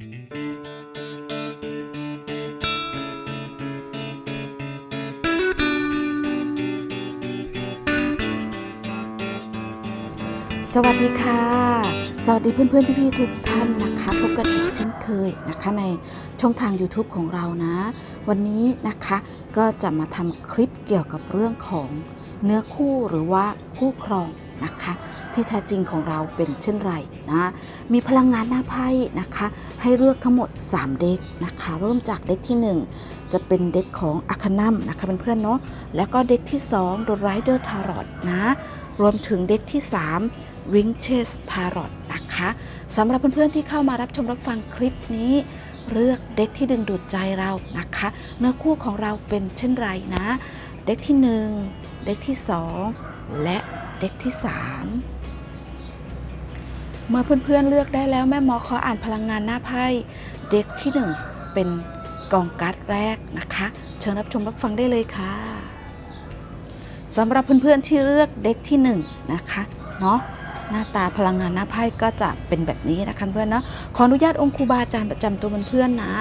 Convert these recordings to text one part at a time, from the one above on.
สวัสดีค่ะ สวัสดีเพื่อนๆ พี่ๆ ทุกท่านนะคะ พบกันอีกเช่นเคยนะคะในช่องทาง YouTube ของเรานะ วันนี้นะคะก็จะมาทำคลิปเกี่ยวกับเรื่องของเนื้อคู่หรือว่าคู่ครอง นะคะ ที่แท้จริงของเราเป็นเช่นไรนะมีพลังงานหน้าไพ่นะคะ ให้เลือกทั้งหมด 3 เด็กนะคะ เริ่มจากเด็กที่ 1 จะเป็นเด็กของอาคานัมนะคะเเพื่อนๆเนาะแล้วก็เด็กที่2 The Rider Tarot นะรวมถึงเด็กที่3 Wing Chase Tarot นะคะสำหรับเพื่อนๆที่เข้ามารับชมรับฟังคลิปนี้เลือกเด็กที่ดึงดูดใจเรานะคะ เนื้อคู่ของเราเป็นเช่นไรนะ เด็กที่ 1 เด็กที่ 2 และ เด็กที่ 3 เมื่อเพื่อนๆเลือกได้แล้วแม่หมอขออ่านพลังงานหน้าไพ่เด็กที่ 1 เป็นกองการ์ดแรกนะคะ เชิญรับชมรับฟังได้เลยค่ะสำหรับเพื่อนๆที่เลือกเด็กที่ 1นงนะคะเนาะหน้าตาพลังงานหน้าไพ่ก็จะเป็นแบบนี้นะคะเพื่อนเนาะขออนุญาตองค์ครูบาอาจารย์ประจำตัวเพื่อนๆนะ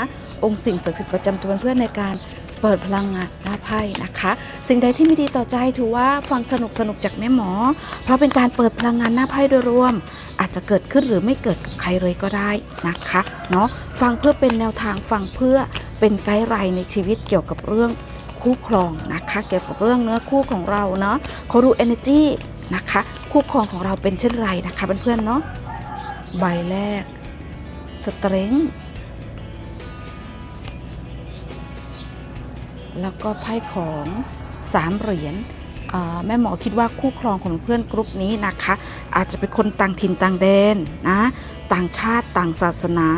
องค์สิ่งศักดิ์สิทธิ์ประจำตัวเพื่อนๆในการ เปิดพลังงานหน้าไพ่นะคะ สิ่งใดที่ไม่ดีต่อใจถือว่าฟังสนุกสนุกจากแม่หมอ เพราะเป็นการเปิดพลังงานหน้าไพ่โดยรวม อาจจะเกิดขึ้นหรือไม่เกิดกับใครเลยก็ได้นะคะเนาะฟังเพื่อเป็นแนวทางฟังเพื่อเป็นไกด์ไลน์ในชีวิตเกี่ยวกับเรื่องคู่ครองนะคะ เกี่ยวกับเรื่องเนื้อคู่ของเราเนาะเขาดู energy นะคะ คู่ครองของเราเป็นเช่นไรนะคะเพื่อนๆเนาะใบแรก strength แล้วก็ไพ่ของสามเหรียญแม่หมอคิดว่าคู่ครองของเพื่อนกรุ๊ปนี้นะคะ อาจจะเป็นคนต่างถิ่นต่างแดนนะต่างชาติต่างศาสนา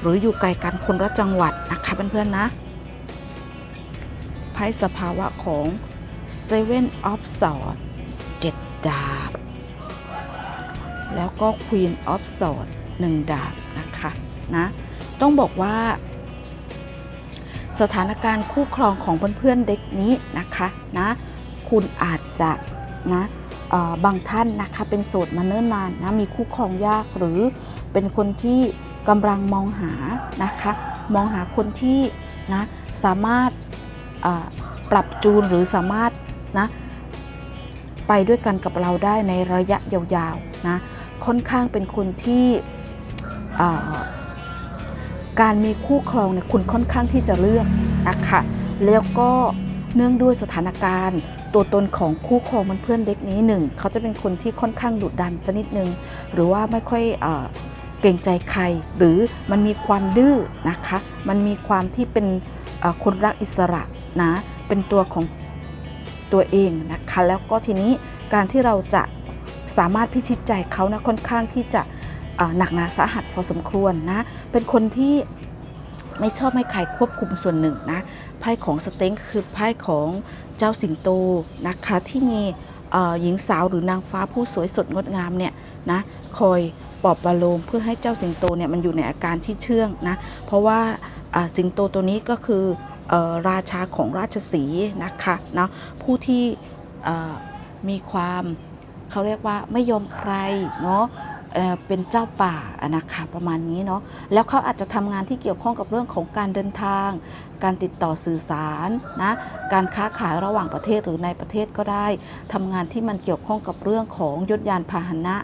หรืออยู่ไกลกันคนละจังหวัดนะคะเพื่อนๆนะไพ่สภาวะของ Seven of Swords 7ดาบ แล้วก็ Queen of Swords 1ดาบนะคะนะต้องบอกว่า สถานการณ์คู่ครองของเพื่อนๆเด็กนี้นะคะนะคุณอาจจะนะบางท่านนะคะเป็นโสดมาเนิ่นนานนะมีคู่ครองยากหรือเป็นคนที่กำลังมองหานะคะมองหาคนที่นะสามารถปรับจูนหรือสามารถนะไปด้วยกันกับเราได้ในระยะยาวๆนะค่อนข้างเป็นคนที่ การมีคู่ครองเนี่ยคุณค่อนข้างที่จะเลือกนะคะแล้วก็เนื่องด้วยสถานการณ์ ตัวตนของคู่ครองมันเพื่อนเด็กนี้หนึ่งเขาจะเป็นคนที่ค่อนข้างดุดันสักนิดนึง หรือว่าไม่ค่อยอ่าเกรงใจใคร หรือมันมีความดื้อนะคะ มันมีความที่เป็นคนรักอิสระนะเป็นตัวของตัวเองนะคะ แล้วก็ทีนี้การที่เราจะสามารถพิชิตใจเขานะค่อนข้างที่จะ หนักหนาสาหัสพอสมควรนะ เป็นคนที่ไม่ชอบให้ใครควบคุมส่วนหนึ่งนะไพ่ของสเต็งคือไพ่ของเจ้าสิงโตนะคะที่มีหญิงสาวหรือนางฟ้าผู้สวยสดงดงามเนี่ยนะคอยปลอบประโลมเพื่อให้เจ้าสิงโตเนี่ยมันอยู่ในอาการที่เชื่องนะเพราะว่าสิงโตตัวนี้ก็คืออราชาของราชสีนะคะเนาะผู้ที่มีความเขาเรียกว่าไม่ยอมใครเนาะ เป็นเจ้าป่านะคะประมาณนี้เนาะแล้วเขาอาจจะทำงานที่เกี่ยวข้องกับเรื่องของการเดินทาง การติดต่อสื่อสารนะการค้าขายระหว่างประเทศหรือในประเทศก็ได้ทำงานที่มันเกี่ยวข้องกับเรื่องของยศยานพาหนะ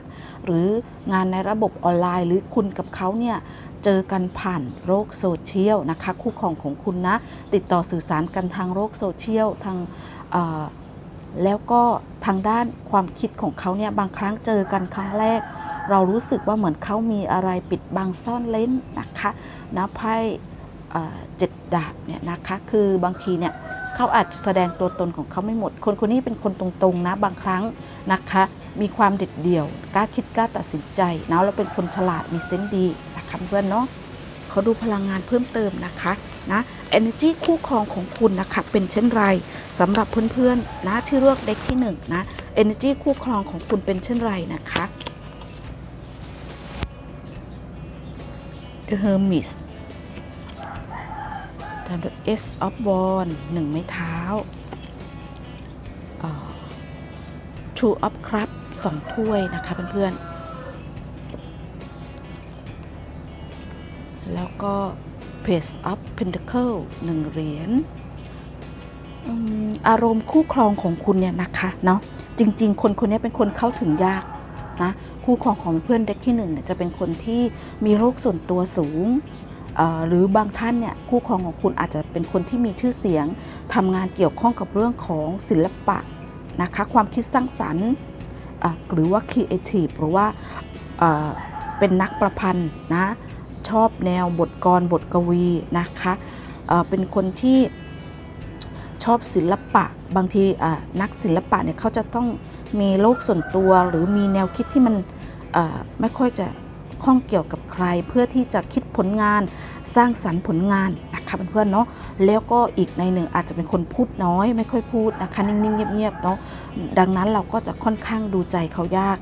หรืองานในระบบออนไลน์ หรือคุณกับเขาเนี่ยเจอกันผ่านโลกโซเชียลนะคะ คู่ครองของคุณนะ ติดต่อสื่อสารกันทางโลกโซเชียลทางแล้วก็ทางด้านความคิดของเขาเนี่ย บางครั้งเจอกันครั้งแรก เรารู้สึกว่าเหมือนเขามีอะไรปิดบังซ่อนเล้นนะคะนะไพ่เจ็ดดาบเนี่ยนะคะคือบางทีเนี่ยเขาอาจจะแสดงตัวตนของเขาไม่หมด คนคนนี้เป็นคนตรงๆนะบางครั้งนะคะมีความเด็ดเดี่ยวกล้าคิดกล้าตัดสินใจนะแล้วเป็นคนฉลาดมีเซนส์ดีนะคะเพื่อนเนาะเขาดูพลังงานเพิ่มเติมนะคะนะ energy คู่ครองของคุณนะคะเป็นเช่นไรสำหรับเพื่อนๆนะที่เลือกเด็กที่1นงนะ energy คู่ครองของคุณเป็นเช่นไรนะคะ The Hermes ทาง The S of w a n d หนึ่งไม้เท้าอ่า Two of Cup สองถ้วยนะคะเพื่อนๆแล้วแล้วก็ Page of Pentacle หนึ่งเหรียญอารมณ์คู่ครองของคุณเนี่ยนะคะเนาะจริง ๆ คนคนนี้เป็นคนเข้าถึงยากนะ คู่ครองของเพื่อนเด็กที่หนึ่งเนี่ยจะเป็นคนที่มีโรคส่วนตัวสูง หรือบางท่านเนี่ยคู่ครองของคุณอาจจะเป็นคนที่มีชื่อเสียงทำงานเกี่ยวข้องกับเรื่องของศิลปะนะคะความคิดสร้างสรรค์หรือว่า Creative หรือว่าเป็นนักประพันธ์นะชอบแนวบทกรบทกวีนะคะเเป็นคนที่ชอบศิลปะบางทีนักศิลปะเนี่ยเขาจะต้องมีโลกส่วนตัวหรือมีแนวคิดที่มัน ไม่ค่อยจะข้องเกี่ยวกับใครเพื่อที่จะคิดผลงานสร้างสรรค์ผลงานนะคะเพื่อนๆเนาะแล้วก็อีกในหนึ่งอาจจะเป็นคนพูดน้อย ไม่ค่อยพูดนะคะนิ่งๆเงียบๆเนาะดังนั้นเราก็จะค่อนข้างดูใจเขายาก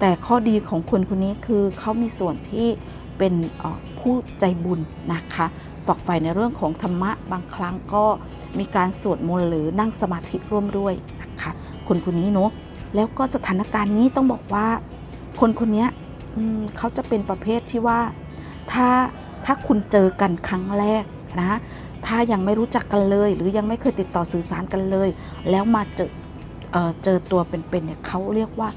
แต่ข้อดีของคนคนนี้คือเขามีส่วนที่เป็นผู้ใจบุญนะคะฝักใฝ่ในเรื่องของธรรมะบางครั้งก็มีการสวดมนต์หรือนั่งสมาธิร่วมด้วยนะคะคนคนนี้เนาะแล้วก็สถานการณ์นี้ต้องบอกว่า คนคนนี้เขาจะเป็นประเภทที่ว่าถ้าถ้าคุณเจอกันครั้งแรกนะถ้ายังไม่รู้จักกันเลย หรือยังไม่เคยติดต่อสื่อสารกันเลย แล้วมาเจอเออเจอตัวเป็นๆเนี่ยเขาเรียกว่า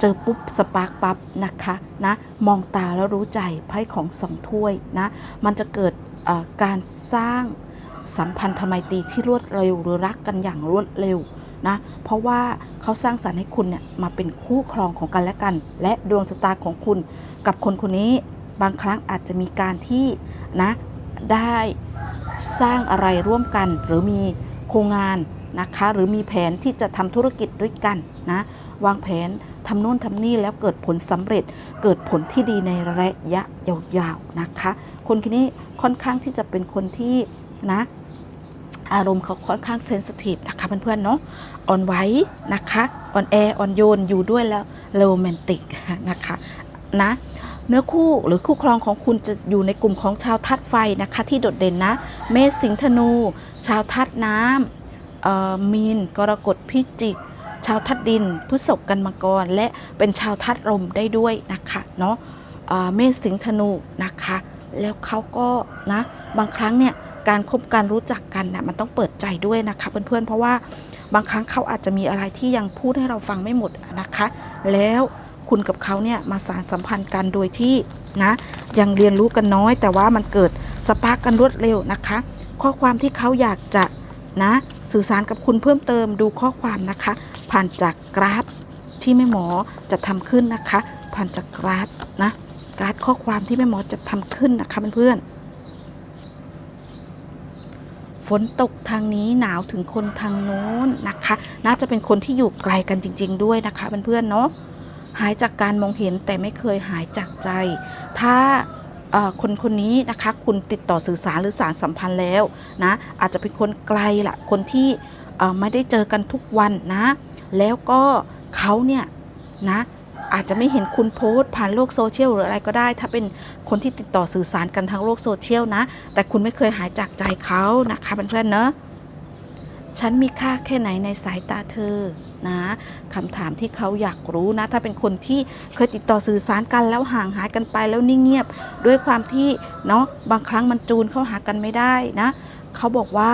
เจอปุ๊บสปาร์กปั๊บนะคะนะมองตาแล้วรู้ใจไพ่ของสองถ้วยนะมันจะเกิดการสร้างสัมพันธไมตรีที่รวดเร็วหรือรักกันอย่างรวดเร็ว นะ เพราะว่าเขาสร้างสรรค์ให้คุณเนี่ยมาเป็นคู่ครองของกันและกัน และดวงชะตาของคุณกับคนคนนี้บางครั้งอาจจะมีการที่นะได้สร้างอะไรร่วมกันหรือมีโครงงานนะคะ หรือมีแผนที่จะทำธุรกิจด้วยกันนะวางแผนทำโน่นทำนี่แล้วเกิดผลสำเร็จ เกิดผลที่ดีในระยะยาวๆนะคะ คนคนนี้ค่อนข้างที่จะเป็นคนที่นะ อารมณ์เขาค่อนข้างเซนสทีฟนะคะเพื่อนๆเนาะอ่อนไหวนะคะอ่อนแออ่อนโยนอยู่ด้วยแล้วโรแมนติกนะคะนะเนื้อคู่หรือคู่ครองของคุณจะอยู่ในกลุ่มของชาวธาตุไฟนะคะที่โดดเด่นนะ เมษสิงธนู ชาวธาตุน้ำเอ่อมีน กรกฎพิจิก ชาวธาตุดินพฤษภกันมังกร และเป็นชาวธาตุลมได้ด้วยนะคะเนาะเมษสิงธนูนะคะ แล้วเขาก็นะบางครั้งเนี่ย การคบกันรู้จักกันนะมันต้องเปิดใจด้วยนะคะเพื่อนๆเพราะว่าบางครั้งเขาอาจจะมีอะไรที่ยังพูดให้เราฟังไม่หมดนะคะ แล้วคุณกับเขาเนี่ยมาสารสัมพันธ์กันโดยที่นะยังเรียนรู้กันน้อย แต่ว่ามันเกิดสปาร์กกันรวดเร็วนะคะ ข้อความที่เขาอยากจะนะสื่อสารกับคุณเพิ่มเติมดูข้อความนะคะ ผ่านจากกราฟที่แม่หมอจะทำขึ้นนะคะ ผ่านจากกราฟนะกราฟข้อความที่แม่หมอจะทำขึ้นนะคะเพื่อนๆ ฝนตกทางนี้หนาวถึงคนทางโน้นนะคะ น่าจะเป็นคนที่อยู่ไกลกันจริง ๆ ด้วยนะคะเพื่อนๆเนาะหายจากการมองเห็นแต่ไม่เคยหายจากใจ ถ้าคนคนนี้นะคะคุณติดต่อสื่อสารหรือสารสัมพันธ์แล้วนะอาจจะเป็นคนไกลละคนที่ไม่ได้เจอกันทุกวันนะ แล้วก็เขาเนี่ยนะ อาจจะไม่เห็นคุณโพสต์ผ่านโลกโซเชียลหรืออะไรก็ได้ ถ้าเป็นคนที่ติดต่อสื่อสารกันทางโลกโซเชียลนะ แต่คุณไม่เคยหายจากใจเขานะคะเพื่อนๆเนอะฉันมีค่าแค่ไหนในสายตาเธอนะคำถามที่เขาอยากรู้นะ ถ้าเป็นคนที่เคยติดต่อสื่อสารกันแล้วห่างหายกันไปแล้วนิ่งเงียบ ด้วยความที่เนาะบางครั้งมันจูนเข้าหากันไม่ได้นะเขาบอกว่า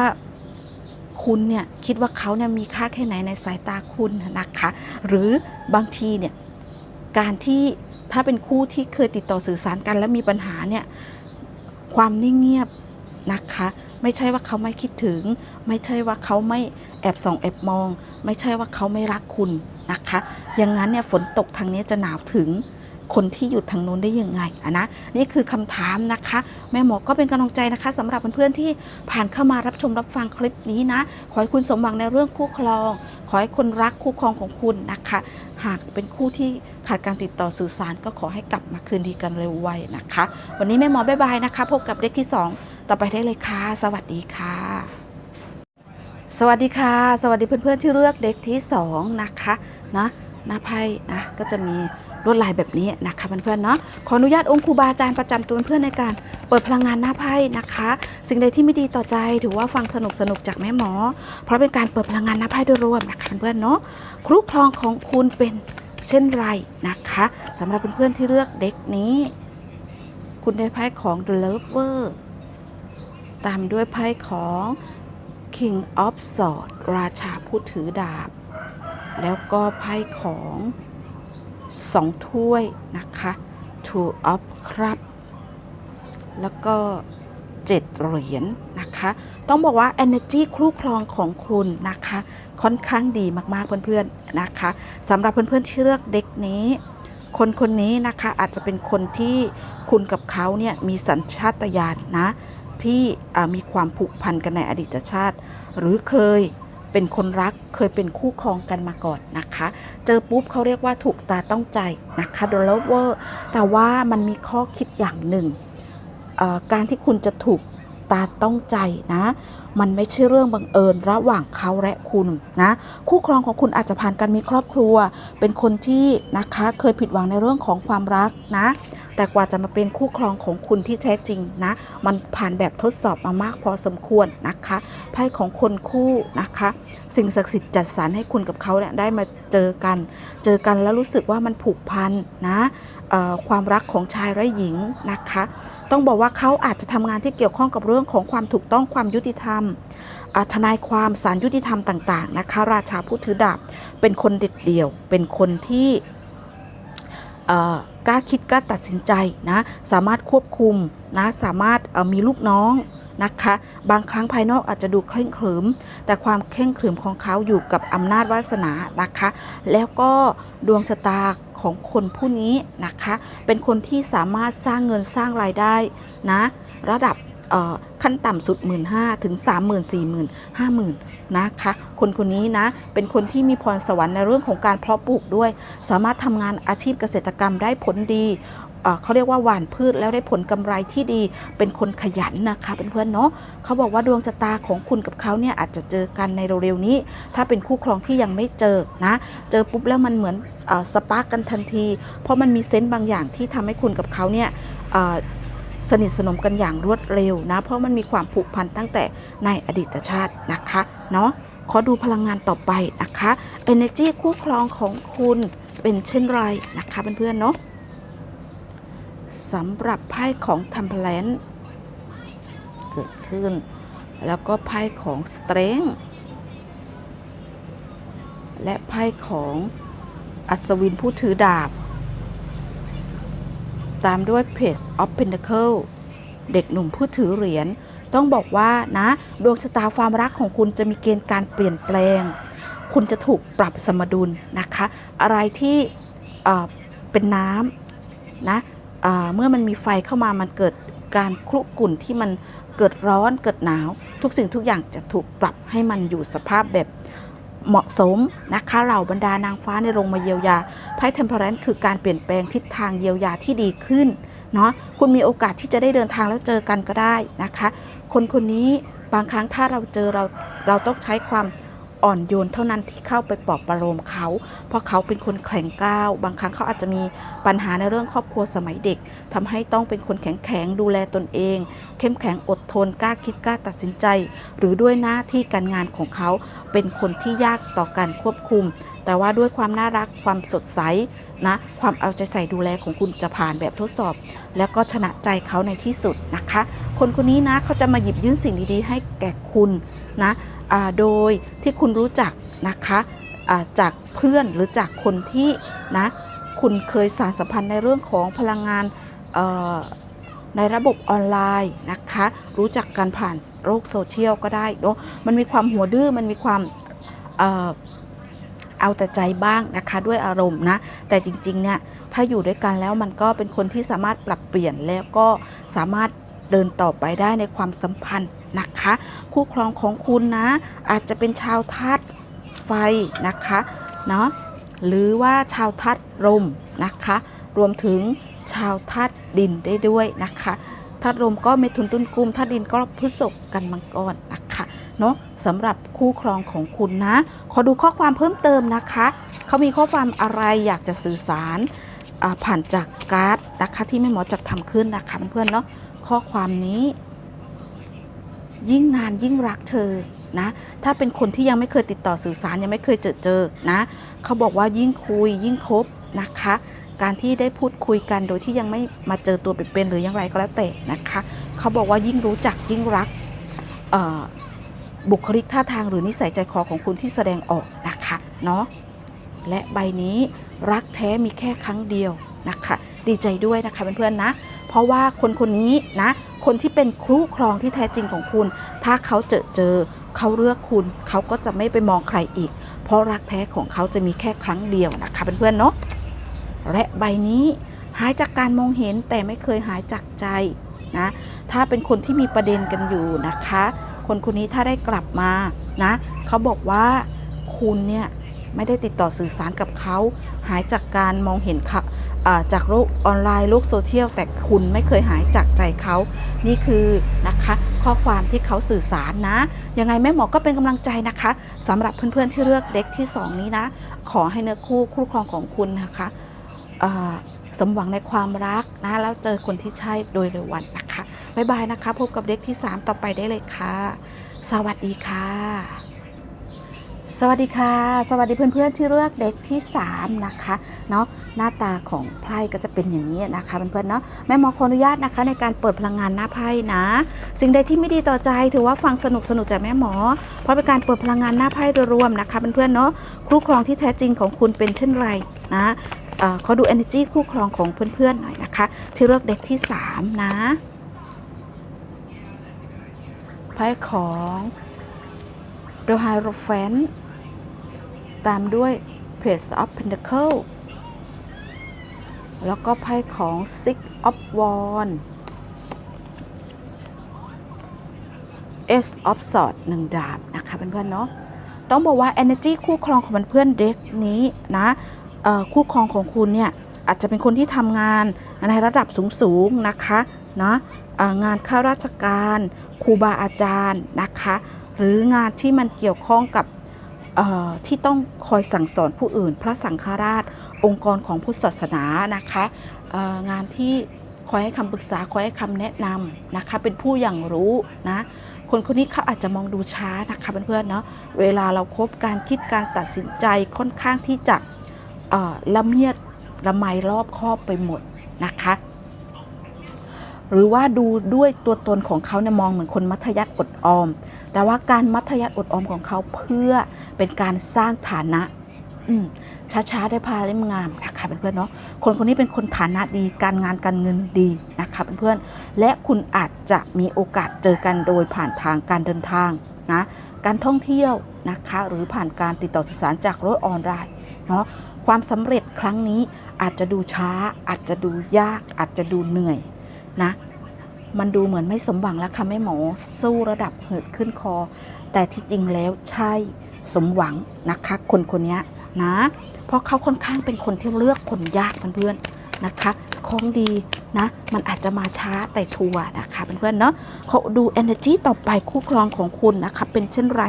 คุณเนี่ยคิดว่าเขาเนี่ยมีค่าแค่ไหนในสายตาคุณนะคะ หรือบางทีเนี่ย การที่ถ้าเป็นคู่ที่เคยติดต่อสื่อสารกันแล้วมีปัญหาเนี่ยความนิ่งเงียบนะคะ ไม่ใช่ว่าเขาไม่คิดถึง ไม่ใช่ว่าเขาไม่แอบส่องแอบมอง ไม่ใช่ว่าเขาไม่รักคุณนะคะอย่างนั้นเนี่ยฝนตกทางนี้จะหนาวถึงคนที่อยู่ทางโน้นได้ยังไงอะนะนี่คือคำถามนะคะ แม่หมอก็เป็นกำลังใจนะคะสำหรับเพื่อนๆที่ผ่านเข้ามารับชมรับฟังคลิปนี้นะ ขอให้คุณสมหวังในเรื่องคู่ครอง ขอให้คนรักคู่ครองของคุณนะคะ หากเป็นคู่ที่ขาดการติดต่อสื่อสารก็ขอให้กลับมาคืนดีกันเร็วไวนะคะ วันนี้แม่หมอบ๊ายบายนะคะ พบกับเด็กที่ 2 ต่อไปได้เลยค่ะ สวัสดีค่ะ สวัสดีค่ะ สวัสดีเพื่อนๆที่เลือกเด็กที่ 2 นะคะนะหน้าไพ่นะก็จะมี ลวดลายแบบนี้นะคะเพื่อนๆเนาะขออนุญาตองค์ครูบาอาจารย์ประจำตัวเพื่อนในการเปิดพลังงานหน้าไพ่นะคะ สิ่งใดที่ไม่ดีต่อใจถือว่าฟังสนุกสนุกๆจากแม่หมอ เพราะเป็นการเปิดพลังงานหน้าไพ่โดยรวมนะคะเพื่อนๆเนาะครุครองของคุณเป็นเช่นไรนะคะสำหรับเพื่อนๆที่เลือกเด็กนี้ คุณได้ไพ่ของ The Lover ตามด้วยไพ่ของ King of Swords ราชาผู้ถือดาบ แล้วก็ไพ่ของ สองถ้วยนะคะ Two of Cup แล้วก็เจ็ดเหรียญนะคะ ต้องบอกว่า energy คู่ครองของคุณนะคะ ค่อนข้างดีมากๆเพื่อนๆนะคะสำหรับเพื่อนๆที่เลือกเด็กนี้ คนคนนี้นะคะอาจจะเป็นคนที่คุณกับเขาเนี่ยมีสัญชาตญาณนะที่มีความผูกพันกันในอดีตชาติ หรือเคย เป็นคนรักเคยเป็นคู่ครองกันมาก่อนนะคะ เจอปุ๊บเขาเรียกว่าถูกตาต้องใจนะคะโดนเลเวอร์แต่ว่ามันมีข้อคิดอย่างหนึ่งการที่คุณจะถูก ตาต้องใจนะ มันไม่ใช่เรื่องบังเอิญระหว่างเขาและคุณนะ คู่ครองของคุณอาจจะผ่านการมีครอบครัว เป็นคนที่นะคะเคยผิดหวังในเรื่องของความรักนะแต่กว่าจะมาเป็นคู่ครองของคุณที่แท้จริงนะ มันผ่านแบบทดสอบมามากพอสมควรนะคะไพ่ของคนคู่นะคะ สิ่งศักดิ์สิทธิ์จัดสรรให้คุณกับเขาเนี่ยได้มาเจอกัน เจอกันแล้วรู้สึกว่ามันผูกพันนะ ความรักของชายและหญิงนะคะ ต้องบอกว่าเขาอาจจะทำงานที่เกี่ยวข้องกับเรื่องของความถูกต้องความยุติธรรมทนายความสารยุติธรรมต่างๆนะคะ ราชาผู้ถือดาบเป็นคนเด็ดเดี่ยว เป็นคนที่ กล้าคิดกล้าตัดสินใจนะสามารถควบคุมนะสามารถมีลูกน้องนะคะ บางครั้งภายนอกอาจจะดูเคร่งขรึม แต่ความเคร่งขรึมของเขาอยู่กับอำนาจวาสนานะคะ แล้วก็ดวงชะตาของคนผู้นี้นะคะ เป็นคนที่สามารถสร้างเงินสร้างรายได้นะ ระดับขั้นต่ำสุด 1 5ื่นถึง 3 0 0 0 0 4 0 0 0 0 5 0,000 นะคะ คนคนนี้นะ เป็นคนที่มีพรสวรรค์ในเรื่องของการเพาะปลูกด้วย สามารถทำงานอาชีพเกษตรกรรมได้ผลดีเขาเรียกว่าหว่านพืชแล้วได้ผลกำไรที่ดี เป็นคนขยันนะคะเเพื่อนๆเนาะเขาบอกว่าดวงชะตาของคุณกับเขาเนี่ยอาจจะเจอกันในเร็วๆนี้ ถ้าเป็นคู่ครองที่ยังไม่เจอนะ เจอปุ๊บแล้วมันเหมือนอสปาร์กกันทันที เพราะมันมีเซนต์บางอย่างที่ทำให้คุณกับเขาเนี่ย สนิทสนมกันอย่างรวดเร็วนะ เพราะมันมีความผูกพันตั้งแต่ในอดีตชาตินะคะเนาะขอดูพลังงานต่อไปนะคะ Energy คู่ครองของคุณเป็นเช่นไรนะคะเพื่อนๆเนาะสำหรับไพ่ของ t e m p l a n เกิดขึ้น แล้วก็ไพ่ของ Strength และไพ่ของอัศวินผู้ถือดาบ ตามด้วย Page of Pentacle เด็กหนุ่มผู้ถือเหรียญต้องบอกว่านะ ดวงชะตาความรักของคุณจะมีเกณฑ์การเปลี่ยนแปลง คุณจะถูกปรับสมดุลนะคะ อะไรที่เป็นน้ำนะเเมื่อมันมีไฟเข้ามามันเกิดการคลุกรุ่นที่มันเกิดร้อนเกิดหนาว ทุกสิ่งทุกอย่างจะถูกปรับให้มันอยู่สภาพแบบ เหมาะสมนะคะเหล่าบรรดานางฟ้าในยลงมาเยียวยาไพ่เทมเพลนคือการเปลี่ยนแปลงทิศทางเยียวยาที่ดีขึ้นเนาะคุณมีโอกาสที่จะได้เดินทางแล้วเจอกันก็ได้นะคะ คนคนนี้บางครั้งถ้าเราเจอเราเราต้องใช้ความ อ่อนโยนเท่านั้นที่เข้าไปปลอบประโลมเขา เพราะเขาเป็นคนแข็งก้าว บางครั้งเขาอาจจะมีปัญหาในเรื่องครอบครัวสมัยเด็กทำให้ต้องเป็นคนแข็งแข็งดูแลตนเอง เข้มแข็งอดทนกล้าคิดกล้าตัดสินใจ หรือด้วยหน้าที่การงานของเขา เป็นคนที่ยากต่อการควบคุม แต่ว่าด้วยความน่ารักความสดใสนะความเอาใจใส่ดูแลของคุณจะผ่านแบบทดสอบ แล้วก็ชนะใจเขาในที่สุดนะคะ คนคนนี้นะเขาจะมาหยิบยื่นสิ่งดีๆ ให้แก่คุณนะ โดยที่คุณรู้จักนะคะจากเพื่อนหรือจากคนที่นะคุณเคยสารสัมพันธ์ในเรื่องของพลังงานในระบบออนไลน์นะคะ รู้จักกันผ่านโลกโซเชียลก็ได้เนาะมันมีความหัวดื้อมันมีความเอาแต่ใจบ้างนะคะด้วยอารมณ์นะ แต่จริงๆเนี่ยถ้าอยู่ด้วยกันแล้วมันก็เป็นคนที่สามารถปรับเปลี่ยนแล้วก็สามารถ เดินต่อไปได้ในความสัมพันธ์นะคะ คู่ครองของคุณนะ อาจจะเป็นชาวธาตุไฟนะคะเนาะหรือว่าชาวธาตุลมนะคะ รวมถึงชาวธาตุดินได้ด้วยนะคะธาตุลมก็เมถุนตุลกุมธาตุดินก็พฤษภกันมังกรนะคะเนาะสำหรับคู่ครองของคุณนะ ขอดูข้อความเพิ่มเติมนะคะเขามีข้อความอะไรอยากจะสื่อสารผ่านจากการ์ดนะคะที่แม่หมอจัดทำขึ้นนะคะเพื่อนๆเนาะ ข้อความนี้ ยิ่งนานยิ่งรักเธอนะถ้าเป็นคนที่ยังไม่เคยติดต่อสื่อสารยังไม่เคยเจอเจอนะเขาบอกว่ายิ่งคุยยิ่งคบนะคะ การที่ได้พูดคุยกันโดยที่ยังไม่มาเจอตัวเป็นๆหรือย่างไรก็แล้วแต่นะคะ เขาบอกว่ายิ่งรู้จักยิ่งรักบุคลิกท่าทางหรือนิสัยใจคอของคุณที่แสดงออกนะคะเนาะและใบนี้รักแท้มีแค่ครั้งเดียวนะคะ ดีใจด้วยนะคะเพื่อนๆนะ เพราะว่าคนคนนี้นะ คนที่เป็นครูครองที่แท้จริงของคุณ ถ้าเขาเจอเจอเขาเลือกคุณ เขาก็จะไม่ไปมองใครอีก เพราะรักแท้ของเขาจะมีแค่ครั้งเดียวนะคะเพื่อนๆเนาะและใบนี้หายจากการมองเห็นแต่ไม่เคยหายจากใจนะถ้าเป็นคนที่มีประเด็นกันอยู่นะคะ คนคนนี้ถ้าได้กลับมานะเขาบอกว่าคุณเนี่ยไม่ได้ติดต่อสื่อสารกับเขา หายจากการมองเห็นค่ะ จากโลกออนไลน์โลกโซเชียล แต่คุณไม่เคยหายจากใจเขา นี่คือนะคะข้อความที่เขาสื่อสารนะ ยังไงแม่หมอก็เป็นกำลังใจนะคะสำหรับเพื่อนๆที่เลือกเด็กที่สองนี้นะ ขอให้เนื้อคู่คู่ครองของคุณนะคะสมหวังในความรักนะ แล้วเจอคนที่ใช่โดยเร็ววันนะคะ บ๊ายบายนะคะ พบกับเด็กที่ 3 ต่อไปได้เลยค่ะ สวัสดีค่ะ สวัสดีค่ะ สวัสดีเพื่อนๆที่เลือกเด็กที่ 3 นะคะเนาะหน้าตาของไพ่ก็จะเป็นอย่างนี้นะคะเพื่อนๆเนาะแม่หมอขออนุญาตนะคะ ในการเปิดพลังงานหน้าไพ่นะ สิ่งใดที่ไม่ดีต่อใจถือว่าฟังสนุกสนุกจากแม่หมอ เพราะเป็นการเปิดพลังงานหน้าไพ่โดยรวมนะคะเพื่อนๆเนาะคู่ครองที่แท้จริงของคุณเป็นเช่นไรนะเอ่อขอดู energy คู่ครองของเพื่อนๆหน่อยนะคะ ที่เลือกเด็กที่ 3 นะไพ่ของ The Hierophant ตามด้วย Page of Pentacle แล้วก็ไพ่ของ Six of Wands Ace of Swords หนึ่งดาบนะคะเพื่อนๆเนาะต้องบอกว่า energy คู่ครองของเพื่อนๆเด็กนี้นะคู่ครองของคุณเนี่ยอาจจะเป็นคนที่ทำงานในระดับสูงๆนะคะนะเอ่องานข้าราชการครูบาอาจารย์นะคะ หรืองานที่มันเกี่ยวข้องกับที่ต้องคอยสั่งสอนผู้อื่น พระสังฆราช องค์กรของพุทธศาสนานะคะงานที่คอยให้คำปรึกษาคอยให้คำแนะนำนะคะเป็นผู้อย่างรู้นะคนคนนี้เขาอาจจะมองดูช้านะคะเพื่อนๆเนาะเวลาเราครบการคิดการตัดสินใจค่อนข้างที่จะละเมียดละไมรอบคอบไปหมดนะคะ หรือว่าดูด้วยตัวตนของเขาเนี่ยมองเหมือนคนมัธยัติอดออม แต่ว่าการมัธยัติอดออมของเขาเพื่อเป็นการสร้างฐานะอืช้าๆได้พาเล่มงามนะคะเพื่อนๆเนาะคนคนนี้เป็นคนฐานะดีการงานการเงินดีนะคะเพื่อนๆและคุณอาจจะมีโอกาสเจอกันโดยผ่านทางการเดินทางนะการท่องเที่ยวนะคะหรือผ่านการติดต่อสื่อสารจากโลกออนไลน์เนาะความสำเร็จครั้งนี้อาจจะดูช้า อาจจะดูยาก อาจจะดูเหนื่อยนะ มันดูเหมือนไม่สมหวังแล้วค่ะแม่หมอ สู้ระดับเหิดขึ้นคอ แต่ที่จริงแล้วใช่สมหวังนะคะ คนคนนี้นะ เพราะเขาค่อนข้างเป็นคนที่เลือกคนยากเพื่อนๆนะคะของดีนะ มันอาจจะมาช้าแต่ชัวร์นะคะเพื่อนๆเนาะเขาดู energy ต่อไปคู่ครองของคุณนะคะเป็นเช่นไร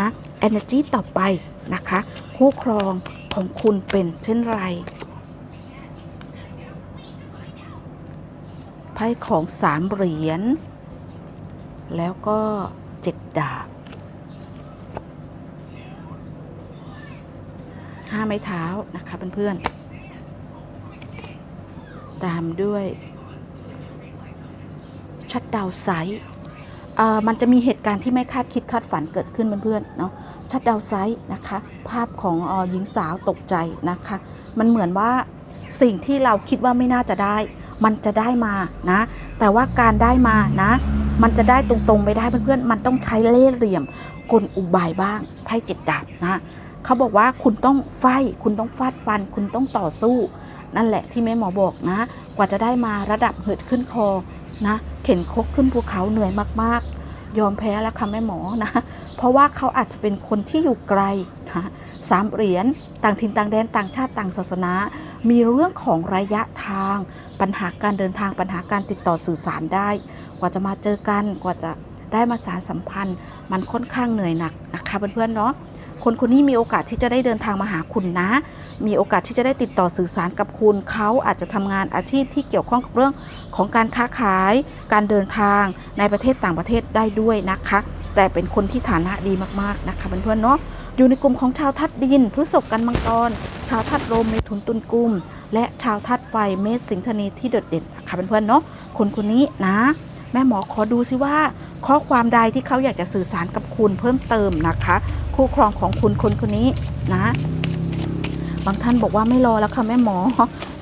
นะ energy ต่อไปนะคะ คู่ครองของคุณเป็นเช่นไร ไพ่ของสามเหรียญ แล้วก็เจ็ดดาบห้าไม้เท้านะคะเพื่อนๆ ตามด้วย ชัดดาวไซส์มันจะมีเหตุการณ์ที่ไม่คาดคิดคาดฝันเกิดขึ้นเพื่อนๆเนาะชัดดาวไซส์นะคะ ภาพของอหญิงสาวตกใจนะคะ มันเหมือนว่าสิ่งที่เราคิดว่าไม่น่าจะได้ มันจะได้มานะ แต่ว่าการได้มานะ มันจะได้ตรงๆไม่ได้เพื่อนๆมันต้องใช้เล่ห์เหลี่ยมกลอุบายบ้างไพ่เจ็ดดาบนะเขาบอกว่าคุณต้องไฟคุณต้องฟาดฟัน คุณต้องต่อสู้ นั่นแหละที่แม่หมอบอกนะ กว่าจะได้มาระดับเหิดขึ้นคอนะ เข็นครกขึ้นภูเขาเหนื่อยมากๆ ยอมแพ้แล้วค่ะแม่หมอนะ เพราะว่าเขาอาจจะเป็นคนที่อยู่ไกลนะสามเหรียญต่างถิ่นต่างแดนต่างชาติต่างศาสนา มีเรื่องของระยะทาง ปัญหาการเดินทางปัญหาการติดต่อสื่อสารได้ กว่าจะมาเจอกันกว่าจะได้มาสารสัมพันธ์ มันค่อนข้างเหนื่อยหนักนะคะเพื่อนๆเนาะคนคนนี้มีโอกาสที่จะได้เดินทางมาหาคุณนะ มีโอกาสที่จะได้ติดต่อสื่อสารกับคุณ เขาอาจจะทำงานอาชีพที่เกี่ยวข้องกับเรื่อง ของการค้าขาย การเดินทางในประเทศต่างประเทศได้ด้วยนะคะ แต่เป็นคนที่ฐานะดีมากๆนะคะเพื่อนๆเนาะอยู่ในกลุ่มของชาวทัดดินพฤษภกันมังกร ชาวทัดลมเมถุนตุลกุม และชาวธาตุไฟเมษสิงธนีที่โดดเด่นนะคะเพื่อนๆเนาะคนคนนี้นะ แม่หมอขอดูซิว่า ข้อความใดที่เขาอยากจะสื่อสารกับคุณเพิ่มเติมนะคะ คู่ครองของคุณคนคนนี้นะ บางท่านบอกว่าไม่รอแล้วค่ะแม่หมอ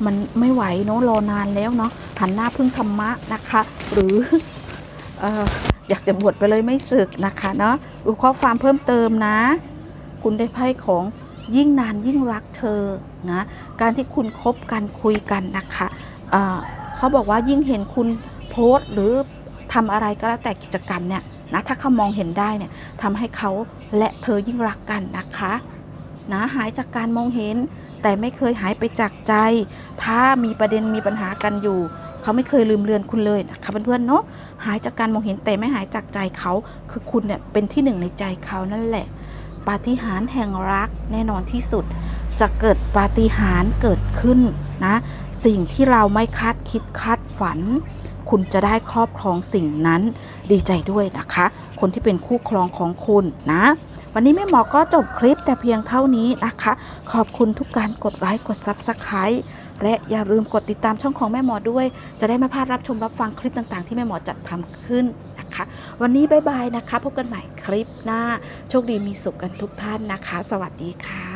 มันไม่ไหวเนาะรอนานแล้วเนาะหันหน้าพึ่งธรรมะนะคะ หรือออยากจะบวชไปเลยไม่สึกนะคะเนาะดูข้อความเพิ่มเติมนะ คุณได้ไพ่ของยิ่งนานยิ่งรักเธอนะการที่คุณคบกันคุยกันนะคะเเขาบอกว่ายิ่งเห็นคุณโพสต์หรือทำอะไรก็แล้วแต่กิจกรรมเนี่ยนะถ้าเขามองเห็นได้เนี่ยทำให้เขาและเธอยิ่งรักกันนะคะนะหายจากการมองเห็น แต่ไม่เคยหายไปจากใจ ถ้ามีประเด็นมีปัญหากันอยู่ เขาไม่เคยลืมเลือนคุณเลยนะคะเพื่อนๆเนาะหายจากการมองเห็นแต่ไม่หายจากใจเขา คือคุณเนี่ยเป็นที่หนึ่งในใจเขานั่นแหละปาฏิหาริย์แห่งรักแน่นอนที่สุด จะเกิดปาฏิหาริย์เกิดขึ้นนะ สิ่งที่เราไม่คาดคิดคาดฝัน คุณจะได้ครอบครองสิ่งนั้นดีใจด้วยนะคะ คนที่เป็นคู่ครองของคุณนะ วันนี้แม่หมอก็จบคลิปแต่เพียงเท่านี้นะคะ ขอบคุณทุกการกดไลค์กด Subscribe และอย่าลืมกดติดตามช่องของแม่หมอด้วย จะได้ไม่พลาดรับชมรับฟังคลิปต่างๆ ที่แม่หมอจัดทำขึ้นนะคะ วันนี้บายบายนะคะ พบกันใหม่คลิปหน้า โชคดีมีสุขกันทุกท่านนะคะ สวัสดีค่ะ